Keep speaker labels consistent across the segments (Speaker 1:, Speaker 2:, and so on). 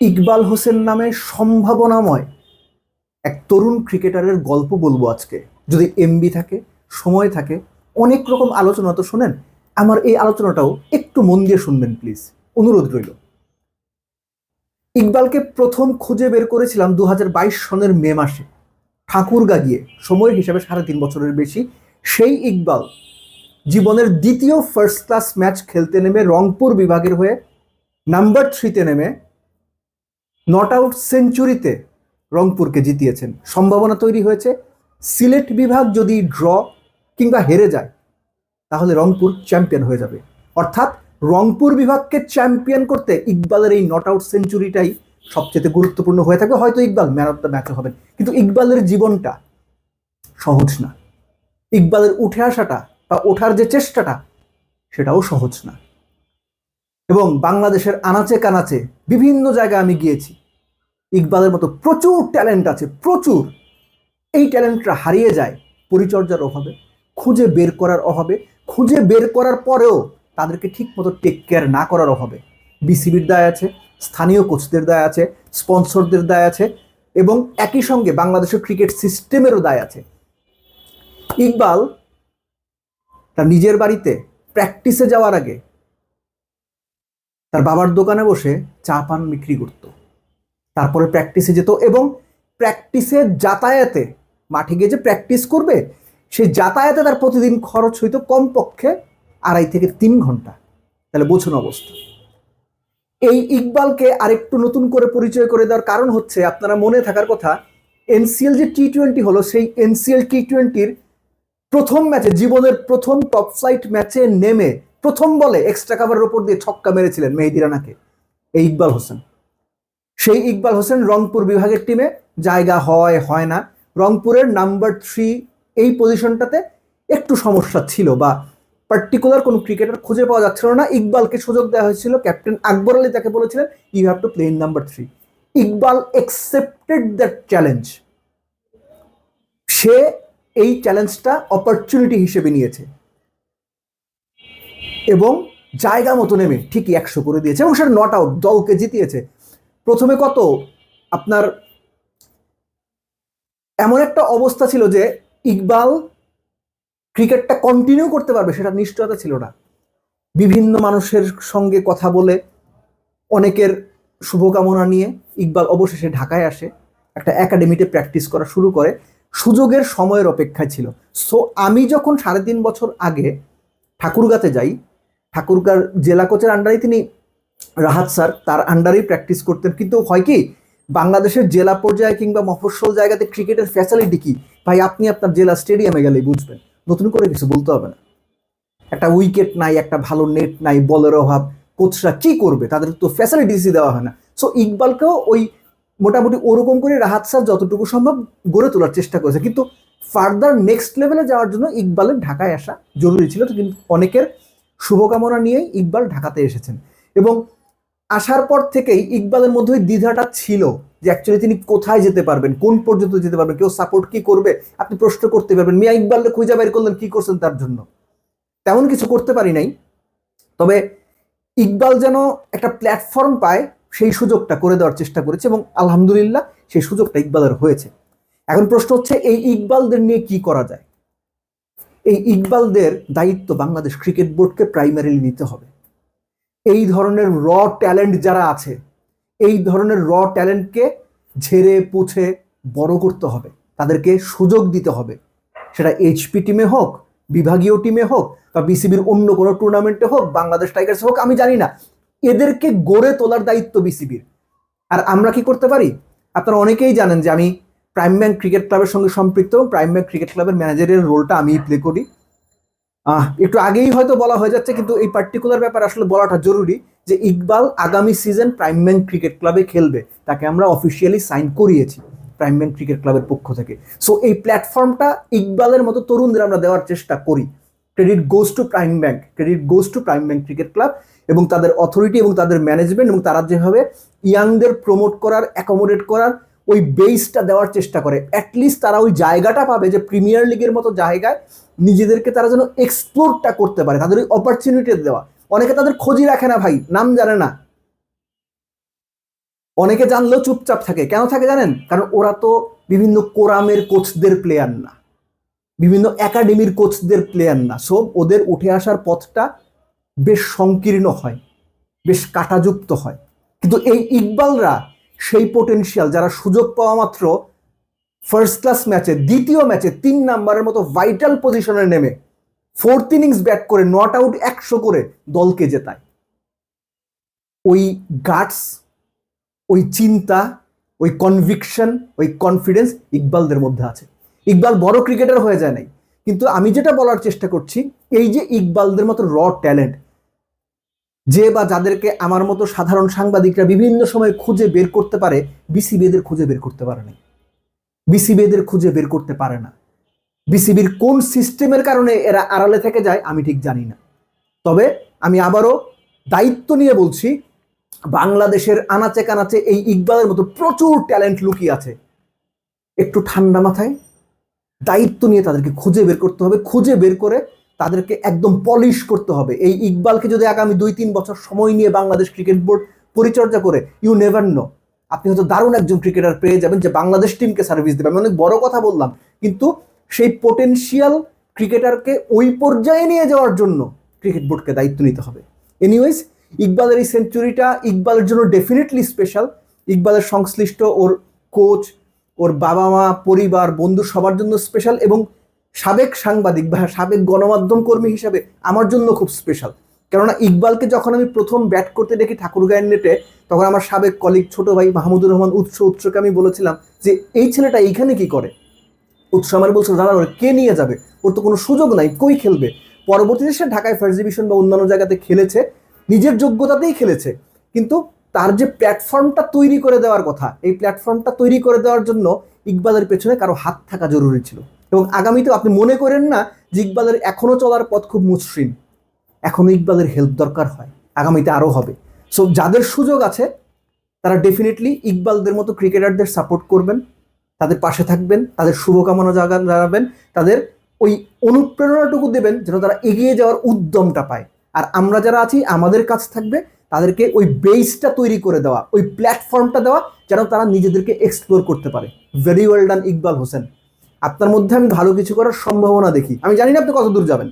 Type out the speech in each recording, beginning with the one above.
Speaker 1: ইকবাল হোসেন নামে সম্ভাবনাময় এক তরুণ ক্রিকেটারের গল্প বলব আজকে। যদি এমবি থাকে, সময় থাকে, অনেক রকম আলোচনা তো শোনেন, আমার এই আলোচনাটাও একটু মন দিয়ে শুনবেন প্লিজ। অনুরোধ রইল। ইকবালকে প্রথম খুঁজে বের করেছিলাম দু হাজার বাইশ সনের মে মাসে। ঠাকুরগা গিয়ে সময়ের হিসাবে সাড়ে তিন বছরের বেশি। সেই ইকবাল জীবনের দ্বিতীয় ফার্স্ট ক্লাস ম্যাচ খেলতে নেমে রংপুর বিভাগের হয়ে নাম্বার থ্রিতে নেমে নট আউট সেঞ্চুরিতে রংপুরকে জিতিয়েছেন। সম্ভাবনা তৈরি হয়েছে, সিলেট বিভাগ যদি ড্র কিংবা হেরে যায়, তাহলে রংপুর চ্যাম্পিয়ন হয়ে যাবে। অর্থাৎ রংপুর বিভাগকে চ্যাম্পিয়ন করতে ইকবালের এই নট আউট সেঞ্চুরিটাই সবচেয়ে গুরুত্বপূর্ণ হয়ে থাকবে। হয়তো ইকবাল ম্যান অফ দ্য ম্যাচও হবেন, কিন্তু ইকবালের জীবনটা সহজ না। ইকবালের উঠে আসাটা বা ওঠার যে চেষ্টাটা, সেটাও সহজ না। এবং বাংলাদেশের আনাচে কানাচে বিভিন্ন জায়গায় আমি গিয়েছি। ইকবালের মতো প্রচুর ট্যালেন্ট আছে, প্রচুর। এই ট্যালেন্টটা হারিয়ে যায়, পরিচর্যার অভাবে, খুঁজে বের করার অভাবে, খুঁজে বের করার পরেও তাদেরকে ঠিক মতো টেক কেয়ার না করার অভাবে। বিসিবির দায় আছে, স্থানীয় কোচদের দায় আছে স্পন্সরদের দায় আছে এবং একই সঙ্গে বাংলাদেশের ক্রিকেট সিস্টেমেরও দায় আছে। ইকবাল তার নিজের বাড়িতে প্র্যাকটিসে যাওয়ার আগে তার বাবার দোকানে বসে চা পান বিক্রি করত। তারপরে প্র্যাকটিসে যেত এবং প্র্যাকটিসে যাতায়াতে মাঠে গিয়ে যে প্র্যাকটিস করবে সেই যাতায়াতে তার প্রতিদিন খরচ হইতো কমপক্ষে আড়াই থেকে তিন ঘণ্টা। তাহলে বোঝুন অবস্থা। এই ইকবালকে আরেকটু নতুন করে পরিচয় করে দেওয়ার কারণ হচ্ছে, আপনারা মনে থাকার কথা, এনসিএল যে টি টোয়েন্টি হলো, সেই এনসিএল টি টোয়েন্টির প্রথম ম্যাচে জীবনের প্রথম টপ ফ্লাইট ম্যাচে নেমে প্রথম বলে এক্সট্রা কাভারের ওপর দিয়ে ছক্কা মেরেছিলেন মেহেদি রানাকে, এই ইকবাল হোসেন। সেই ইকবাল হোসেন রংপুর বিভাগের টিমে জায়গা হয় হয় না। রংপুরের নাম্বার থ্রি এই পজিশনটাতে একটু সমস্যা ছিল বা পার্টিকুলার কোনো ক্রিকেটার খুঁজে পাওয়া যাচ্ছিল না। ইকবালকে সুযোগ দেওয়া হয়েছিল ক্যাপ্টেন আকবর আলী তাকে বলেছিলেন you have to play in number three Iqbal accepted that challenge সে এই চ্যালেঞ্জটা অপরচুনিটি হিসেবে নিয়েছে। এবং জায়গা মতো নেমে ঠিকই একশো করে দিয়েছে এবং সেটা নট আউট দলকে জিতিয়েছে। প্রথমে কত? আপনার এমন একটা অবস্থা ছিল যে ইকবাল ক্রিকেটটা কন্টিনিউ করতে পারবে সেটা নিশ্চয়তা ছিল না। বিভিন্ন মানুষের সঙ্গে কথা বলে, অনেকের শুভকামনা নিয়ে ইকবাল অবশেষে ঢাকায় আসে, একটা একাডেমিতে প্র্যাকটিস করা শুরু করে, সুযোগের সময়ের অপেক্ষায় ছিল। সো আমি যখন সাড়ে তিন বছর আগে ঠাকুরগাতে যাই ঠাকুরগার জেলা কোচের আন্ডারে তিনি রাহাত স্যার, তার আন্ডারেই প্র্যাকটিস করতেন। কিন্তু হয় কি, বাংলাদেশের জেলা পর্যায়ে কিংবা মফস্বল জায়গাতে ক্রিকেটের ফ্যাসিলিটি কি? ভাই, আপনি আপনার জেলা স্টেডিয়ামে গেলেই বুঝবেন। নতুন করে কিছু বলতে হবে না। একটা উইকেট নাই, একটা ভালো নেট নাই, বলের অভাব। কোচরা কি করবে? তাদের তো ফ্যাসিলিটিসই দেওয়া হয় না। সো ইকবালকেও ওই মোটামুটি ওরকম করে রাহাত স্যার যতটুকু সম্ভব গড়ে তোলার চেষ্টা করেছে। কিন্তু ফার্দার নেক্সট লেভেলে যাওয়ার জন্য ইকবালের ঢাকায় আসা জরুরি ছিল। কিন্তু অনেকের শুভকামনা নিয়েই ইকবাল ঢাকাতে এসেছেন। এবং আসার পর থেকেই ইকবালের মধ্যে ওই দ্বিধাটা ছিল যে অ্যাকচুয়ালি তিনি কোথায় যেতে পারবেন, কোন পর্যন্ত যেতে পারবেন, কেউ সাপোর্ট কি করবে, আপনি প্রশ্ন করতে পারবেন, মিয়া ইকবালকে খুঁজে বের করলেন, কি করছেন তার জন্য? তেমন কিছু করতে পারি নাই। তবে ইকবাল যেন একটা প্ল্যাটফর্ম পায়, সেই সুযোগটা করে দেওয়ার চেষ্টা করেছে এবং আলহামদুলিল্লাহ সেই সুযোগটা ইকবালের হয়েছে। এখন প্রশ্ন হচ্ছে, এই ইকবালদের নিয়ে কি করা যায়? এই ইকবালদের দায়িত্ব বাংলাদেশ ক্রিকেট বোর্ডকে প্রাইমারিলি নিতে হবে। এই ধরনের র ট্যালেন্ট যারা আছে, এই ধরনের র ট্যালেন্টকে ঝেড়ে পুছে বড় করতে হবে। তাদেরকে সুযোগ দিতে হবে। সেটা এইচপি টিমে হোক, বিভাগীয় টিমে হোক, বা বিসিবির অন্য কোনো টুর্নামেন্টে হোক, বাংলাদেশ টাইগার্স হোক, আমি জানি না। এদেরকে গড়ে তোলার দায়িত্ব বিসিবির আর আমরা কি করতে পারি? আপনারা অনেকেই জানেন যে আমি প্রাইম ব্যাংক ক্রিকেট ক্লাবের সঙ্গে সম্পৃক্ত প্রাইম ব্যাংক ক্রিকেট ক্লাবের ম্যানেজারের রোলটা আমি প্লে করি। একটু আগেই হয়তো বলা হয়ে যাচ্ছে, কিন্তু এই পার্টিকুলার ব্যাপার আসলে বলাটা জরুরি যে ইকবাল আগামী সিজন প্রাইম ব্যাংক ক্রিকেট ক্লাবে খেলবে, তাকে আমরা অফিসিয়ালি সাইন করিয়েছি প্রাইম ব্যাংক ক্রিকেট ক্লাবের পক্ষ থেকে। সো এই প্ল্যাটফর্মটা ইকবালের মতো তরুণদের আমরা দেওয়ার চেষ্টা করি। Credit goes to Prime Bank credit goes to Prime Bank cricket club এবং তাদের অথরিটি এবং তাদের ম্যানেজমেন্ট এবং তারা যেভাবে ইয়াংদের প্রমোট করার অ্যাকোমোডেট করার ওই বেসটা দেওয়ার চেষ্টা করে। অ্যাটলিস্ট তারা ওই জায়গাটা পাবে যে প্রিমিয়ার লিগের মতো জায়গায় নিজেদেরকে তারা যেন এক্সপ্লোরটা করতে পারে, তাদের ওই অপরচুনিটি দেওয়া। অনেকে তাদের খোঁজই রাখে না ভাই, নাম জানে না। অনেকে জানলেও চুপচাপ থাকে। কেন থাকে জানেন? কারণ ওরা তো বিভিন্ন কোরামের কোচদের প্লেয়ার না। বিভিন্ন একাডেমির কোচদের প্লেয়ার না। সো ওদের উঠে আসার পথটা বেশ সংকীর্ণ হয়, বেশ কাটাযুক্ত হয়। কিন্তু এই ইকবালরা সেই পোটেনশিয়াল যারা সুযোগ পাওয়া মাত্র ফার্স্ট ক্লাস ম্যাচে দ্বিতীয় ম্যাচে তিন নাম্বারের মতো ভাইটাল পজিশনে নেমে ফোর্থ ইনিংস ব্যাট করে নট আউট একশো করে দলকে জেতায়। ওই গার্ডস ওই চিন্তা, ওই কনভিকশন ওই কনফিডেন্স ইকবালদের মধ্যে আছে। ইকবাল বড় ক্রিকেটার হয়ে যায় নাই। কিন্তু আমি যেটা বলার চেষ্টা করছি, এই যে ইকবালদের মতো র ট্যালেন্ট যে বা যাদেরকে আমার মতো সাধারণ সাংবাদিকরা বিভিন্ন সময় খুঁজে বের করতে পারে বিসিবি এদের খুঁজে বের করতে পারে না বিসিবি এদের খুঁজে বের করতে পারে না। বিসিবির কোন সিস্টেমের কারণে এরা আড়ালে থেকে যায়, আমি ঠিক জানি না। তবে আমি আবারও দায়িত্ব নিয়ে বলছি, বাংলাদেশের আনাচে কানাচে এই ইকবালের মতো প্রচুর ট্যালেন্ট লুকিয়ে আছে। একটু ঠান্ডা মাথায় দায়িত্ব নিয়ে তাদেরকে খুঁজে বের করতে হবে। খুঁজে বের করে তাদেরকে একদম পলিশ করতে হবে। এই ইকবালকে যদি আগামী দুই, তিন বছর সময় নিয়ে বাংলাদেশ ক্রিকেট বোর্ড পরিচর্যা করে ইউ নেভার নো আপনি হয়তো দারুণ একজন ক্রিকেটার পেয়ে যাবেন যে বাংলাদেশ টিমকে সার্ভিস দেবে। আমি অনেক বড় কথা বললাম, কিন্তু সেই পোটেনশিয়াল ক্রিকেটারকে ওই পর্যায়ে নিয়ে যাওয়ার জন্য ক্রিকেট বোর্ডকে দায়িত্ব নিতে হবে। এনিওয়েজ ইকবালের এই সেঞ্চুরিটা ইকবালের জন্য ডেফিনেটলি স্পেশাল ইকবালের সংশ্লিষ্ট ওর কোচ ওর বাবা মা পরিবার, বন্ধু সবার জন্য স্পেশাল এবং সাবেক সাংবাদিক বা সাবেক গণমাধ্যম কর্মী হিসাবে আমার জন্য খুব স্পেশাল কেননা ইকবালকে যখন আমি প্রথম ব্যাট করতে দেখি ঠাকুরগাঁয়ের নেটে, তখন আমার সাবেক কলিগ ছোট ভাই মাহমুদুর রহমান উৎস উৎসকে আমি বলেছিলাম যে, এই ছেলেটা এইখানে কি করে? উৎস আমার বলছিল দাদা কে নিয়ে যাবে? ওর তো কোনো সুযোগ নাই, কই খেলবে? পরবর্তীতে সে ঢাকায় ফার্স্ট বা অন্যান্য জায়গাতে খেলেছে, নিজের যোগ্যতাতেই খেলেছে। কিন্তু তার যে প্ল্যাটফর্মটা তৈরি করে দেওয়ার কথা, এই প্ল্যাটফর্মটা তৈরি করে দেওয়ার জন্য ইকবালের পেছনে কারও হাত থাকা জরুরি ছিল। এবং আগামীতেও আপনি মনে করেন না যে ইকবালের এখনও চলার পথ খুব মসৃণ। এখনও ইকবালের হেল্প দরকার হয়। আগামীতে আরও হবে। সো যাদের সুযোগ আছে, তারা ডেফিনেটলি ইকবালদের মতো ক্রিকেটারদের সাপোর্ট করবেন, তাদের পাশে থাকবেন, তাদের শুভকামনা জানাবেন তাদের ওই অনুপ্রেরণাটুকু দেবেন যেন তারা এগিয়ে যাওয়ার উদ্যমটা পায়। আর আমরা যারা আছি, আমাদের কাছ থাকবে, তাদেরকে ওই বেসটা তৈরি করে দেওয়া, ওই প্ল্যাটফর্মটা দেওয়া যেন তারা নিজেদেরকে এক্সপ্লোর করতে পারে। Very well done Iqbal Hossain. আপনার মধ্যে আমি ভালো কিছু করার সম্ভাবনা দেখি। আমি জানি না আপনি কত দূর যাবেন।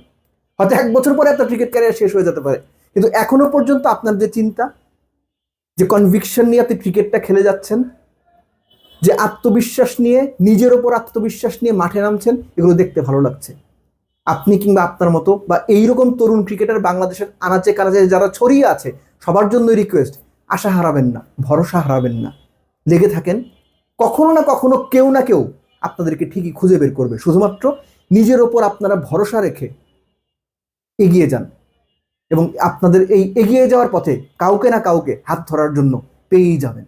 Speaker 1: হয়তো এক বছর পরে আপনার ক্রিকেট ক্যারিয়ার শেষ হয়ে যেতে পারে। কিন্তু এখনও পর্যন্ত আপনার যে চিন্তা, যে কনভিকশন নিয়ে আপনি ক্রিকেটটা খেলে যাচ্ছেন, যে আত্মবিশ্বাস নিয়ে, নিজের ওপর আত্মবিশ্বাস নিয়ে মাঠে নামছেন, এগুলো দেখতে ভালো লাগছে। আপনি কিংবা আপনার মতো বা এইরকম তরুণ ক্রিকেটার বাংলাদেশের আনাচে কানাচে যারা ছড়িয়ে আছে, সবার জন্য রিকোয়েস্ট আশা হারাবেন না, ভরসা হারাবেন না। লেগে থাকেন, কখনো না কখনো কেউ না কেউ আপনাদেরকে ঠিকই খুঁজে বের করবে। শুধুমাত্র নিজের ওপর আপনারা ভরসা রেখে এগিয়ে যান এবং আপনাদের এই এগিয়ে যাওয়ার পথে কাউকে না কাউকে হাত ধরার জন্য পেয়েই যাবেন।